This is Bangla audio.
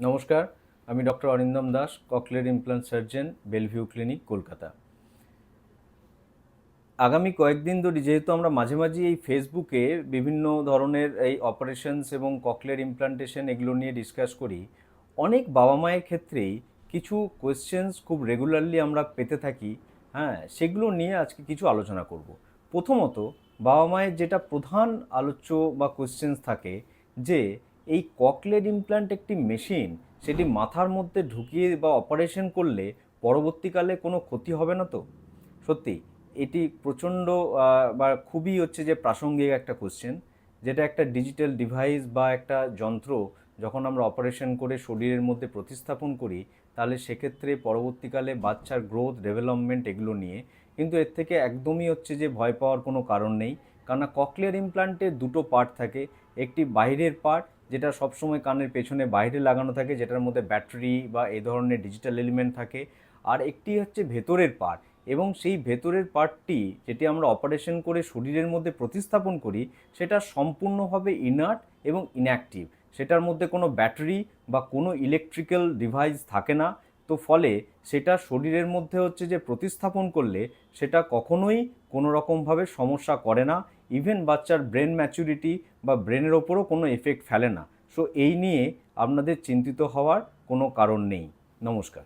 নমস্কার, আমি doctor Arindam Das ককলের implant surgeon Bellevue clinic Kolkata. আগামী কয়েকদিন ধরে, যেহেতু আমরা মাঝে মাঝে এই ফেসবুকে বিভিন্ন ধরনের এই অপারেশনস এবং ককলের ইমপ্লান্টেশন এগুলো নিয়ে ডিসকাস করি, অনেক বাবা মায়ের ক্ষেত্রেই কিছু কোয়েশ্চেন্স খুব রেগুলারলি আমরা পেতে থাকি। হ্যাঁ সেগুলো নিয়ে আজকে কিছু আলোচনা করব। প্রথমত, বাবা মায়ের যেটা প্রধান আলোচ্য বা কোয়েশ্চেন্স থাকে, যে এই ককলেড ইমপ্ল্যান্ট একটি মেশিন সেটি মাথার মধ্যে ঢুকিয়ে বা অপারেশন করলে পরবর্তীকালে কোনো ক্ষতি হবে না তো? সত্যি, এটি প্রচণ্ড বা খুবই হচ্ছে যে প্রাসঙ্গিক একটা কোশ্চেন যেটা একটা ডিজিটাল ডিভাইস বা একটা যন্ত্র যখন আমরা অপারেশন করে শরীরের মধ্যে প্রতিস্থাপন করি, তাহলে সেক্ষেত্রে পরবর্তীকালে বাচ্চার গ্রোথ ডেভেলপমেন্ট এগুলো নিয়ে, কিন্তু এর থেকে একদমই হচ্ছে যে ভয় পাওয়ার কোনো কারণ নেই। কেননা ককলিয়ার ইমপ্লান্টের দুটো পার্ট থাকে। একটি বাইরের পার্ট যেটা সবসময় কানের পেছনে বাইরে লাগানো থাকে, যেটার মধ্যে ব্যাটারি বা এ ধরনের ডিজিটাল এলিমেন্ট থাকে। আর একটি হচ্ছে ভেতরের পার্ট এবং সেই ভেতরের পার্টটি যেটি আমরা অপারেশন করে শরীরের মধ্যে প্রতিস্থাপন করি, সেটা সম্পূর্ণভাবে ইনার্ট এবং ইনঅ্যাক্টিভ সেটার মধ্যে কোনো ব্যাটারি বা কোনো ইলেকট্রিক্যাল ডিভাইস থাকে না। তো ফলে সেটা শরীরের মধ্যে হচ্ছে যে প্রতিস্থাপন করলে সেটা কখনোই কোনো রকমভাবে সমস্যা করে না। ইভেন বাচ্চার ব্রেন ম্যাচুরিটি বা ব্রেনের ওপরও কোনো এফেক্ট ফেলে না। সো এই নিয়ে আপনাদের চিন্তিত হওয়ার কোনো কারণ নেই। নমস্কার।